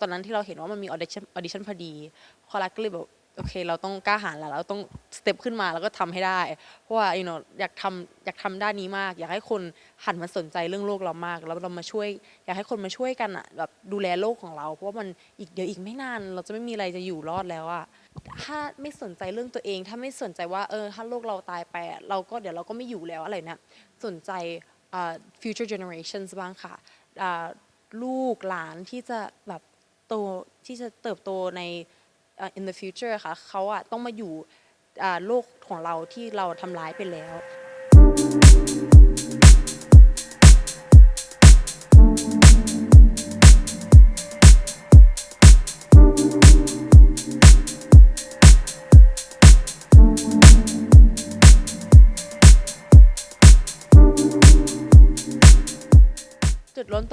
ตอนนั้นที่เราเห็นว่ามันมีออเดชั่นออดิชั่นพอดีคอรักก็เลยแบบโอเค เราต้องกล้าหาญแล้วเราต้องสเต็ปขึ้นมาแล้วก็ทำให้ได้ เพราะว่า you know อยากทำอยากทำด้านนี้มาก อยากให้คนหันมาสนใจเรื่องโลกเรามาก แล้วเรามาช่วย อยากให้คนมาช่วยกันอะแบบดูแลโลกของเรา เพราะว่ามันอีกเดี๋ยวอีกไม่นาน เราจะไม่มีอะไรจะอยู่รอดแล้วอะถ้าไม่สนใจเรื่องตัวเอง ถ้าไม่สนใจว่าเออถ้าโลกเราตายไปเราก็เดี๋ยวเราก็ไม่อยู่แล้วอะไรเนี่ยสนใจ future generations บ้างค่ะลูกหลานที่จะแบบ โตที่จะเติบโตในอ่า in the future ค่ะเขาอะต้องมาอยู่โลกของเราที่เราทำร้ายไปแล้ว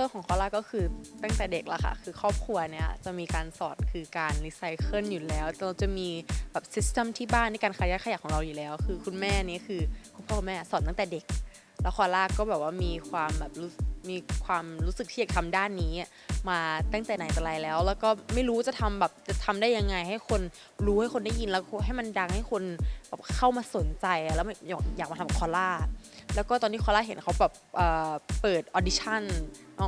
ร์ของคอล่าก็คือตั้งแต่เด็กแล้วค่ะ คือครอบครัวเนี่ยจะมีการสอนคือการรีไซเคิลอยู่แล้ว เราจะมีแบบซิสเต็มที่บ้านในการขยะขยะของเราอยู่แล้ว คือคุณแม่นี่คือคุณพ่อแม่สอนตั้งแต่เด็ก แล้วคอล่าก็แบบว่ามีความแบบรู้ มีความรู้สึกที่อยากทำด้านนี้ มาตั้งแต่ไหนแต่ไรแล้ว แล้วก็ไม่รู้จะทำแบบจะทำได้ยังไง ให้คนรู้ให้คนได้ยินแล้วให้มันดังให้คนแบบเข้ามาสนใจแล้วอยากอยากมาทำกับคอล่าแล้วก็ตอนที่คอล่าเห็นเขาแบบเอ่อเปิดออดิชั่น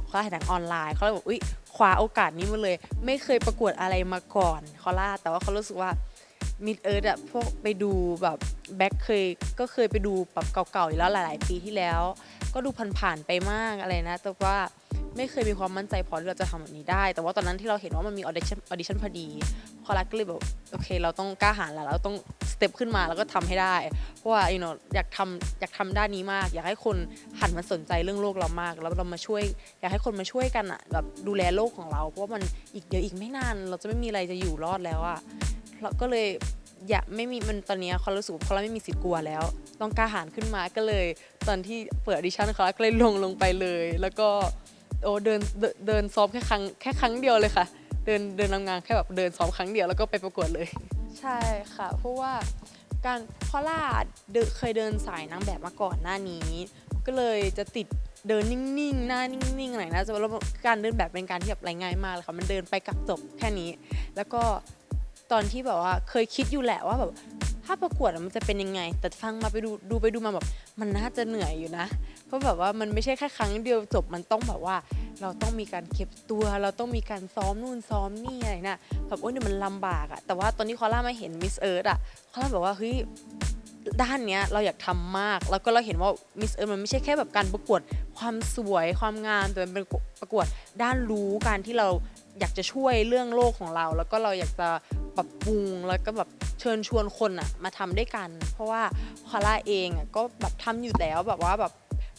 คอล่าเห็นทางออนไลน์เขาเลยบอกอุ้ยคว้าโอกาสนี้มาเลย ไม่เคยประกวดอะไรมาก่อนคอล่าแต่ว่าเขารู้สึกว่ามิดเอิร์ดอะพวกไปดูแบบแบ็คเคยก็เคยไปดูแบบเก่าๆอยู่แล้วหลาย ๆ ปีที่แล้ว ก็ดูผ่านๆไปมากอะไรนะ แต่ว่าไม่เคยมีความมั่นใจพอที่เราจะทำแบบนี้ได้ แต่ว่าตอนนั้นที่เราเห็นว่ามันมีออเดชั่นออดิชั่นพอดีคอรักก็เลยแบบโอเค เราต้องกล้าหาญแล้วเราต้องสเต็ปขึ้นมาแล้วก็ทำให้ได้ เพราะว่า you know อยากทำอยากทำด้านนี้มาก อยากให้คนหันมาสนใจเรื่องโลกเรามาก แล้วเรามาช่วย อยากให้คนมาช่วยกันอะแบบดูแลโลกของเรา เพราะว่ามันอีกเดี๋ยวอีกไม่นาน เราจะไม่มีอะไรจะอยู่รอดแล้วอะเราก็เลย อย่าไม่มีมันตอนนี้ยเขารู้สึกว่าเขาไม่มีสิทธิ์กลัวแล้ว ต้องกล้าหาญขึ้นมาก็เลย ตอนที่เปิดออดิชั่นเขาก็เลยลงลงไปเลย แล้วก็โอ้เดินเดินเดินซ้อมแค่ครั้งแค่ครั้งเดียวเลยค่ะ เดินเดินทำงานแค่แบบเดินซ้อมครั้งเดียวแล้วก็ไปประกวดเลย ใช่ค่ะ เพราะว่าการพอล่าเคยเดินสายนางแบบมาก่อนหน้านี้ ก็เลยจะติดเดินนิ่งๆ หน้านิ่งๆหน่อยนะจะแล้วการเดินแบบเป็นการที่แบบไรง่ายมากเลยค่ะ มันเดินไปกลับจบแค่นี้ แล้วก็ ตอนที่แบบว่าเคยคิดอยู่แหละว่าแบบถ้าประกวดมันจะเป็นยังไง แต่ฟังมาไปดูดูไปดูมาแบบมันน่าจะเหนื่อยอยู่นะ เพราะแบบว่ามันไม่ใช่แค่ครั้งเดียวจบมันต้องแบบว่า เราต้องมีการเก็บตัว เราต้องมีการซ้อมนู่นซ้อมนี่อะไรนะแบบโอ้ยเนี่ยมันลำบากอะแต่ว่าตอนที่คอล่ามาเห็นมิสเอิร์ธอะคอล่าแบบว่าเฮ้ยด้านเนี้ยเราอยากทำมาก แล้วก็เราเห็นว่ามิสเอิร์ธมันไม่ใช่แค่แบบการประกวดความสวยความงามแต่มันเป็นประกวดด้านรู้การที่เราอยากจะช่วยเรื่องโลกของเรา แล้วก็เราอยากจะ ปรับปรุงแล้วก็แบบเชิญชวนคนอะมาทำด้วยกัน เพราะว่าคอล่าเองอะก็แบบทำอยู่แล้วแบบว่าแบบ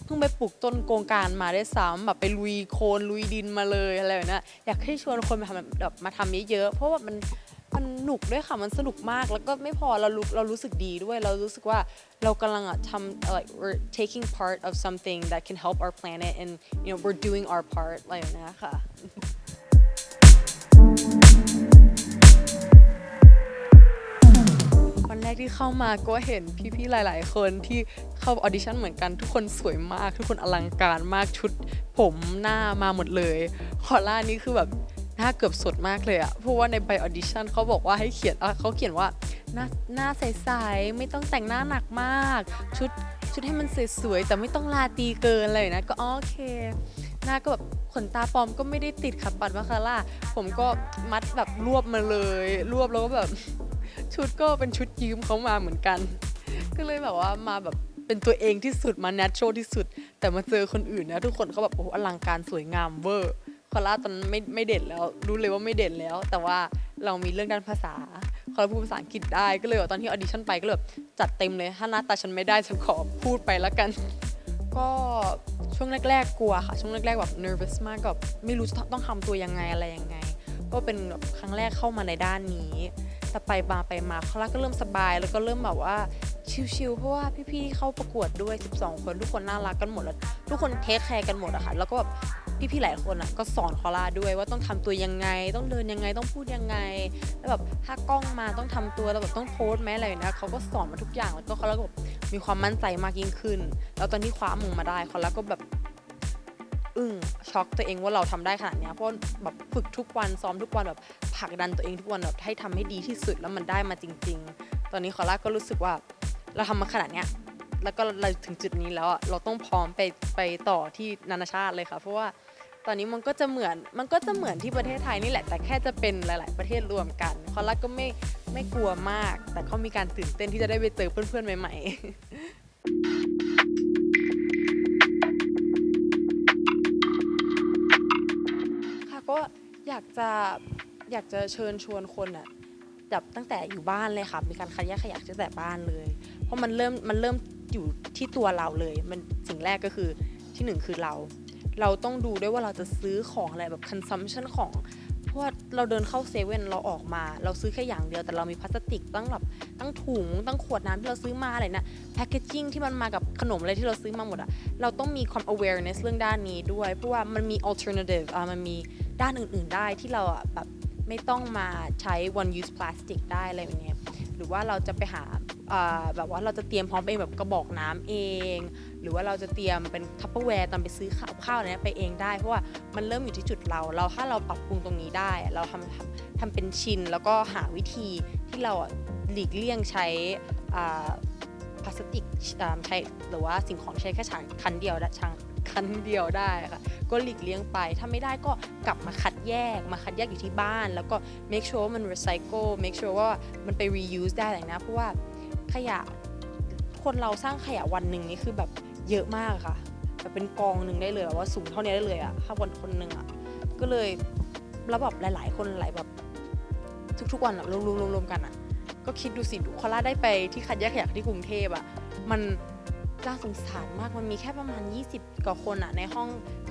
เพิ่งไปปลูกต้นโกงการมาได้ซ้ำแบบไปลุยโคลนลุยดินมาเลยอะไรแบบนี้อยากให้ชวนคนมาทำแบบมาทำเยอะๆเพราะว่ามันมันหนุกด้วยค่ะ มันสนุกมาก แล้วก็ไม่พอเรารู้เรารู้สึกดีด้วย เรารู้สึกว่าเรากำลังอะทำ like we're taking part of something that can help our planet and you know we're doing our part อะไรแบบเนี้ยค่ะ กที่เข้ามาก็เห็นพี่ๆหลาย ๆ คนที่เข้าออดิชั่นเหมือนกันทุกคนสวยมาก ทุกคนอลังการมากชุดผมหน้ามาหมดเลยคอล่านี่คือแบบหน้าเกือบสดมากเลยอะเพราะว่าในใบออดิชั่นเขาบอกว่าให้เขียนเขาเขียนว่าหน้าหน้าใสๆไม่ต้องแต่งหน้าหนักมาก ชุดชุดให้มันสวยๆแต่ไม่ต้องลาตีเกินอะไรนะ ก็โอเค หน้าก็แบบขนตาปลอมก็ไม่ได้ติดขับบัตรมาคาร่าผมก็มัดแบบรวบมาเลย รวบแล้วก็แบบ ชุดก็เป็นชุดยืมเขามาเหมือนกัน ก็เลยแบบว่ามาแบบเป็นตัวเองที่สุดมา natural ที่สุด แต่มาเจอคนอื่นนะทุกคนเขาแบบโอ้โหอลังการสวยงามเวอร์คอล่าตอนนั้นไม่ไม่เด่นแล้วรู้เลยว่าไม่เด่นแล้ว แต่ว่าเรามีเรื่องด้านภาษาคอล่าพูดภาษาอังกฤษได้ก็เลยตอนที่ออดิชั่นไปก็เลยแบบจัดเต็มเลยถ้าหน้าตาฉันไม่ได้ฉันขอพูดไปแล้วกัน ก็ช่วงแรก ๆ กลัวค่ะ ช่วงแรกๆแบบ nervous มากกับไม่รู้จะต้องทำตัวยังไงอะไรยังไง ก็เป็นแบบครั้งแรกเข้ามาในด้านนี้แต่ไปมาไปมาคลาก็เริ่มสบาย แล้วก็เริ่มแบบว่าชิลๆเพราะว่าพี่ๆเข้าประกวดด้วย 12 คนทุกคนน่ารักกันหมดแล้วทุกคนเทคแคร์กันหมดอะค่ะแล้วก็แบบพี่ๆหลายคนอะก็สอนคอล่าด้วยว่าต้องทำตัวยังไง ต้องเดินยังไงต้องพูดยังไง แล้วแบบถ้ากล้องมาต้องทำตัวแล้วแบบต้องโพสไหมอะไรนะเขาก็สอนมาทุกอย่างแล้วก็เขาแล้วก็แบบมีความมั่นใจมากยิ่งขึ้น แล้วตอนที่คว้ามงมาได้เขาแล้วก็แบบ อึ้งช็อกตัวเองว่าเราทำได้ขนาดนี้เพราะแบบฝึกทุกวันซ้อมทุกวันแบบผลักดันตัวเองทุกวันแบบให้ทำให้ดีที่สุดแล้วมันได้มาจริง ๆ ตอนนี้คอร่าก็รู้สึกว่าเราทำมาขนาดเนี้ยแล้วก็เราถึงจุดนี้แล้วเราต้องพร้อมไปไปต่อที่นานาชาติเลยค่ะ เพราะว่าตอนนี้มันก็จะเหมือนมันก็จะเหมือนที่ประเทศไทยนี่แหละ แต่แค่จะเป็นหลาย ๆ ประเทศรวมกันคอร่าก็ไม่ไม่กลัวมาก แต่เขามีการตื่นเต้นที่จะได้ไปเจอเพื่อน ๆ ใหม่ ๆ ก็อยากจะอยากจะเชิญชวนคนอะแบบตั้งแต่อยู่บ้านเลยค่ะ มีการคัดแยกขยะตั้งแต่บ้านเลย เพราะมันเริ่มมันเริ่มอยู่ที่ตัวเราเลย มันสิ่งแรกก็คือที่หนึ่งคือเรา เราต้องดูด้วยว่าเราจะซื้อของอะไรแบบ consumption ของเพราะว่าเราเดินเข้าเซเว่นเราออกมา เราซื้อแค่อย่างเดียวแต่เรามีพลาสติกตั้งแบบตั้งถุงตั้งขวดน้ำที่เราซื้อมาอะไรนะแพคเกจจิ้งที่มันมากับขนมอะไรที่เราซื้อมาหมดอะเราต้องมีความ awareness เรื่องด้านนี้ด้วย เพราะว่ามันมี alternative อะมันมี ด้านอื่นๆได้ที่เราอะแบบไม่ต้องมาใช้ one use plastic ได้อะไรแบบเนี้ยหรือว่าเราจะไปหาอ่าแบบว่าเราจะเตรียมพร้อมเองแบบกระบอกน้ำเอง หรือว่าเราจะเตรียมเป็นทัพเปอร์แวร์ตอนไปซื้อข้าวข้าวเนี้ยไปเองได้เพราะว่ามันเริ่มอยู่ที่จุดเรา เราถ้าเราปรับปรุงตรงนี้ได้ เราทำทำทำเป็นชินแล้วก็หาวิธีที่เราอะหลีกเลี่ยงใช้อ่าพลาสติกใช้หรือว่าสิ่งของใช้แค่ชางคันเดียวได้ชา งคันเดียวได้ค่ะ ก็หลีกเลี่ยงไป ถ้าไม่ได้ก็กลับมาคัดแยก มาคัดแยกอยู่ที่บ้าน แล้วก็ make sure ว่ามัน recycle make sure ว่ามันไป reuse ได้เลยนะ เพราะว่าขยะคนเราสร้างขยะวันหนึ่งนี่คือแบบเยอะมากค่ะแบบเป็นกองหนึ่งได้เลยแบบว่าสูงเท่านี้ได้เลยอะถ้าวันคนหนึ่งอะก็เลยแล้วแบบหลาย ๆ คนหลายแบบทุกๆวันอะรวมๆรวมๆกันอะก็คิดดูสิดูคอล่าได้ไปที่คัดแยกขยะที่กรุงเทพอะมัน น่าสงสารมากมันมีแค่ประมาณ 20 กว่าคนอะในห้อง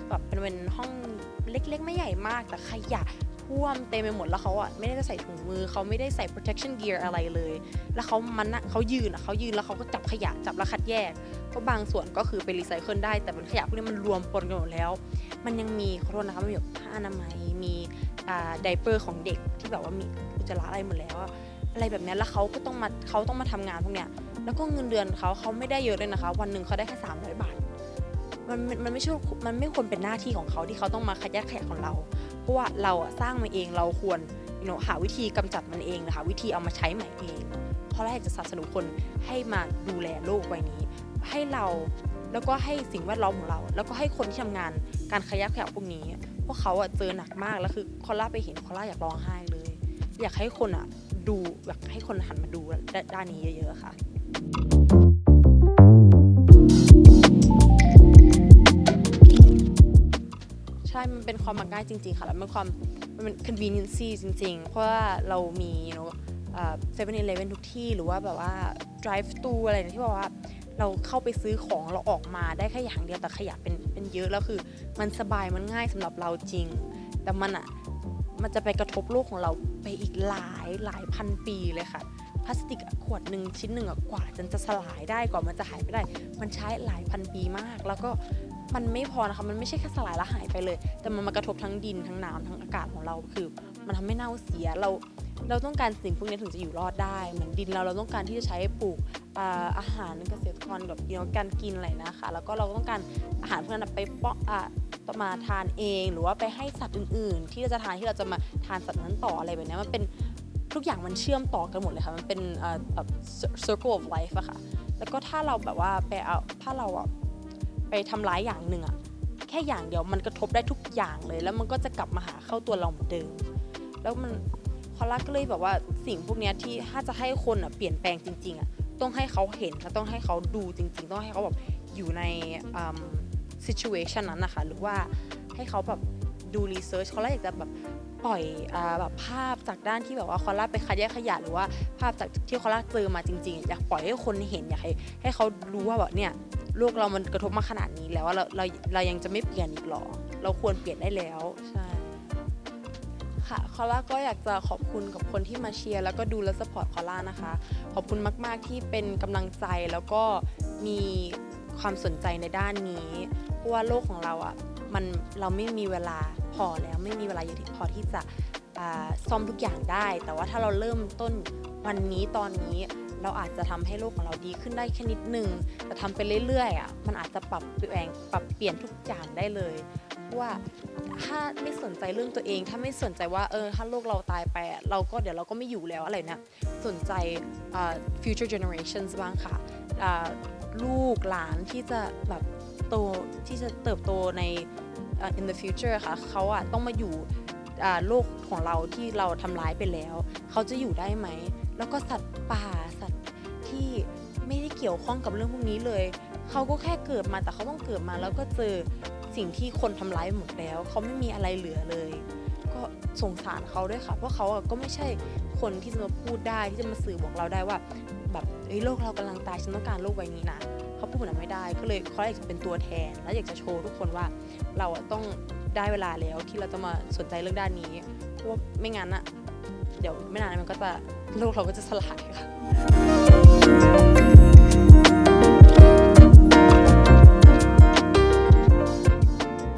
แบบเป็นเป็นห้องเล็กๆ ไม่ใหญ่มากแต่ขยะท่วมเต็มไปหมดแล้วเขาอะไม่ได้ใส่ถุงมือเขาไม่ได้ใส่ protection gear อะไรเลย แล้วเขามันเขายืนอะเขายืนแล้วเขาก็จับขยะจับแล้วคัดแยกเพราะบางส่วนก็คือไปรีไซเคิลได้แต่เป็นขยะพวกนี้มันรวมปนกันหมดแล้ว มันยังมีขอโทษนะคะมันมีแบบผ้าอนามัยมีอ่าไดเปอร์ของเด็กที่แบบว่ามีอุจจาระอะไรหมดแล้วอะ อะไรแบบนี้แล้วเขาก็ต้องมาเขาต้องมาทำงานพวกเนี้ยแล้วก็เงินเดือนเขาเขาไม่ได้เยอะเลยนะคะ วันหนึ่งเขาได้แค่300บาทมันมันไม่ใช่มันไม่ควรเป็นหน้าที่ของเขาที่เขาต้องมาคัดแยกขยะของเรา เพราะว่าเราสร้างมาเองเราควร you know, หาวิธีกำจัดมันเองนะคะวิธีเอามาใช้ใหม่เองเพราะเราอยากจะสนับสนุนคนให้มาดูแลโลกใบนี้ ให้เราแล้วก็ให้สิ่งแวดล้อมของเรา แล้วก็ให้คนที่ทำงานการขยะขยะพวกนี้ พวกเขาอะเจอหนักมากแล้วคือคอล่าไปเห็นคอล่าอยากร้องไห้เลย อยากให้คนอะ ดูอยากให้คนหันมาดูด้านนี้เยอะๆค่ะใช่ มันเป็นความมักง่ายจริง ๆ ค่ะ แล้วมันความ มันเป็น convenience จริง ๆ เพราะว่าเรามี you know เซเว่นอีเลฟเว่นทุกที่ หรือว่าแบบว่า drive thru อะไรนะที่บอกว่าเราเข้าไปซื้อของเราออกมาได้แค่อย่างเดียวแต่ขยะเป็นเป็นเยอะแล้วคือ มันสบายมันง่ายสำหรับเราจริง แต่มันอะ มันจะไปกระทบโลกของเราไปอีกหลายหลายพันปีเลยค่ะ พลาสติกขวดหนึ่งชิ้นหนึ่งกว่าจนจะสลายได้กว่ามันจะหายไปได้ มันใช้หลายพันปีมาก แล้วก็มันไม่พอนะคะมันไม่ใช่แค่สลายแล้วหายไปเลย แต่มันมากระทบทั้งดินทั้งน้ำทั้งอากาศของเราคือ มันทำให้เน่าเสียเราเราต้องการสิ่งพวกนี้ถึงจะอยู่รอดได้ เหมือนดินเราเราต้องการที่จะใช้ปลูกอาอาหารเกษตรกรแบบเนาการกินอะไรนะคะ แล้วก็เราก็ต้องการอาหารพวกนั้นไปป้อนอ่า มาทานเอง หรือว่าไปให้สัตว์อื่น ๆ ที่เราจะทานที่เราจะมาทานสัตว์นั้นต่ออะไรแบบนี้มันเป็นทุกอย่างมันเชื่อมต่อกันหมดเลยค่ะ มันเป็นแบบ circle of life อะค่ะ แล้วก็ถ้าเราแบบว่าไปเอาถ้าเราอะไปทำร้ายอย่างหนึ่งอะแค่อย่างเดียวมันกระทบได้ทุกอย่างเลย แล้วมันก็จะกลับมาหาเข้าตัวเราเหมือนเดิม แล้วมันคอล่าก็เลยแบบว่าสิ่งพวกนี้ที่ถ้าจะให้คนอะเปลี่ยนแปลงจริงๆอะต้องให้เขาเห็นและต้องให้เขาดูจริง ๆ ต้องให้เขาแบบอยู่ในอ situation นั้นนะคะ หรือว่าให้เขาแบบดู research คอล่าอยากจะแบบปล่อยอแบบภาพจากด้านที่แบบว่าคอล่าไปคัดแยกขยะหรือว่าภาพจากที่คอล่าเจอมาจริง ๆ อยากปล่อยให้คนเห็นอยากให้ให้เขารู้ว่าแบบเนี่ยโลกเรามันกระทบมาขนาดนี้แล้วว่าเราเราเรายังจะไม่เปลี่ยนอีกหรอ เราควรเปลี่ยนได้แล้วใช่ค่ะคอล่าก็อยากจะขอบคุณกับคนที่มาเชียร์แล้วก็ดูและสปอร์ตคอล่านะคะ ขอบคุณมาก ๆที่เป็นกำลังใจแล้วก็มี ความสนใจในด้านนี้ เพราะว่าโลกของเราอะมันเราไม่มีเวลาพอแล้วไม่มีเวลาเยอะพอที่จะซ่อมทุกอย่างได้ แต่ว่าถ้าเราเริ่มต้นวันนี้ตอนนี้เราอาจจะทำให้โลกของเราดีขึ้นได้แค่นิดนึงแต่ทำไปเรื่อยๆอะมันอาจจะปรับแปลงปรับเปลี่ยนทุกอย่างได้เลยว่าถ้าไม่สนใจเรื่องตัวเอง ถ้าไม่สนใจว่าเออถ้าโลกเราตายไป เราก็เดี๋ยวเราก็ไม่อยู่แล้วอะไรเนี่ยสนใจ future generations บ้างค่ะ ลูกหลานที่จะแบบโตที่จะเติบโตในอ่า in the future ค่ะเขาอะต้องมาอยู่โลกของเราที่เราทำร้ายไปแล้ว เขาจะอยู่ได้ไหม แล้วก็สัตว์ป่าสัตว์ที่ไม่ได้เกี่ยวข้องกับเรื่องพวกนี้เลย เขาก็แค่เกิดมาแต่เขาต้องเกิดมาแล้วก็เจอสิ่งที่คนทำร้ายหมดแล้ว เขาไม่มีอะไรเหลือเลย ก็สงสารเขาด้วยค่ะ เพราะเขาก็ไม่ใช่คนที่จะมาพูดได้ที่จะมาสื่อบอกเราได้ว่า แบบเฮ้ยโลกเรากำลังตายฉันต้องการโลกใบนี้นะเขาพูดแบบนั้นไม่ได้ก็เลยเขาอยากจะเป็นตัวแทน และอยากจะโชว์ทุกคนว่าเราต้องได้เวลาแล้วที่เราจะมาสนใจเรื่องด้านนี้เพราะว่าไม่งั้นอะเดี๋ยวไม่นานมันก็จะโลกเราก็จะสลายค่ะ